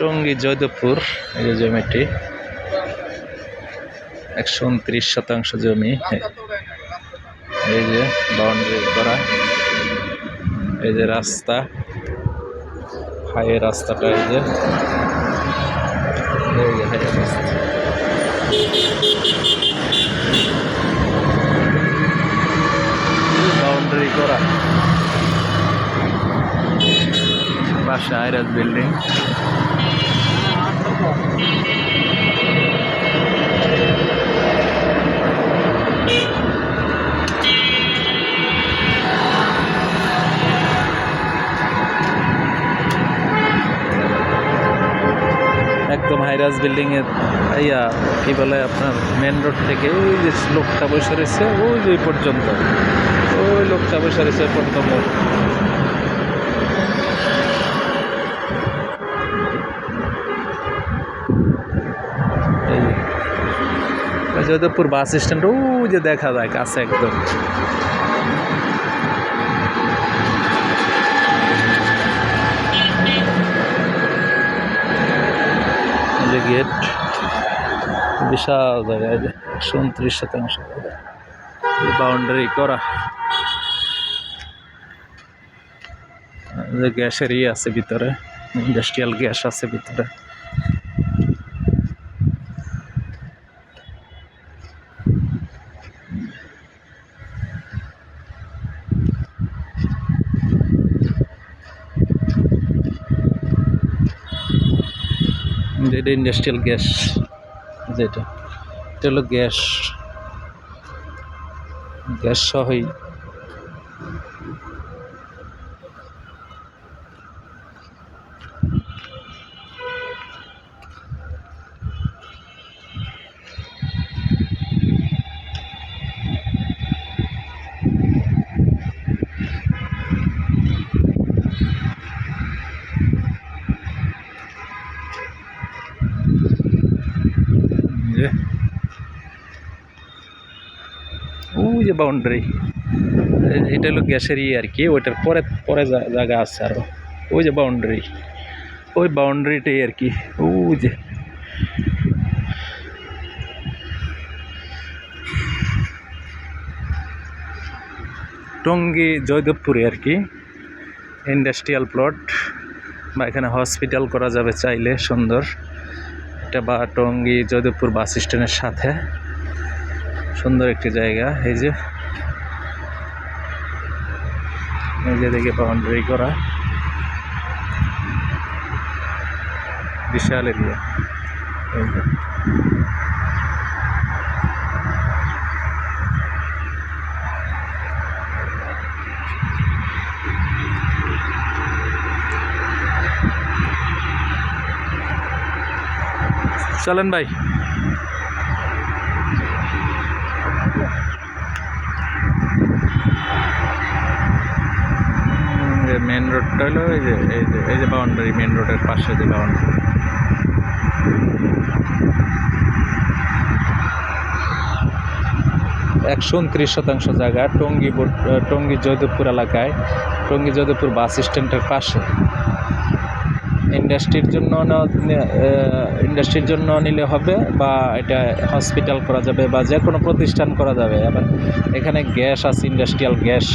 টঙ্গী জয়দেবপুর, এই যে জমিটি। একশো উনত্রিশ শতাংশ জমি। এই যে বাউন্ডারি করা। এই যে রাস্তা। হাই রাস্তাটা এই যে। রাস্তা। বাউন্ডারি করা। পাশে আইরাজ বিল্ডিং। একদম হাইরাজ বিল্ডিং এর, ইয়া, কি বলে আপনার মেন রোড থেকে ওই যে লোকটা বসে রয়েছে, ওই যে পর্যন্ত ওই লোকটা বসে রয়েছে প্রথম এই যে। বাস স্ট্যান্ড, ওই যে দেখা যায় কাছে একদম যে গেট বিশাল জায়গায় উনত্রিশ শতাংশ। বাউন্ডারি করা। যে গ্যাসের ইয়ে আছে ভিতরে ইন্ডাস্ট্রিয়াল গ্যাস আছে ভিতরে। যেটা ইন্ডাস্ট্রিয়াল গ্যাস যেটা এটা হলো গ্যাস গ্যাস সহই ওই যে বাউন্ডারি এটা হলো গ্যাসের ইয়ে আর কি, ওইটার পরে পরে জায়গা আছে আরও। ওই যে বাউন্ডারি ওই বাউন্ডারিটাই আর কি, ওই যে। টঙ্গী জয়দেবপুরে আর কি ইন্ডাস্ট্রিয়াল প্লট বা এখানে হসপিটাল করা যাবে চাইলে, সুন্দর। এটা বা টঙ্গী জয়দেবপুর বাস স্ট্যান্ডের সাথে। সুন্দর একটি জায়গা। এই যে এই যে দেখে বাউন্ডারি করা। বিশাল এরিয়া। চলেন ভাই। রোডটা হলো এই যে এই যে এই যে বাউন্ডারি মেন রোডের পাশে যে বাউন্ডারি। একশো উনত্রিশ শতাংশ জায়গা টঙ্গী টঙ্গী জয়দেবপুর এলাকায়। টঙ্গী জয়দেবপুর বাস স্ট্যান্ডের পাশে। ইন্ডাস্ট্রির জন্য ইন্ডাস্ট্রির জন্য নিলে হবে বা এটা হসপিটাল করা যাবে বা যে কোনো প্রতিষ্ঠান করা যাবে। আবার এখানে গ্যাস আছে ইন্ডাস্ট্রিয়াল গ্যাস।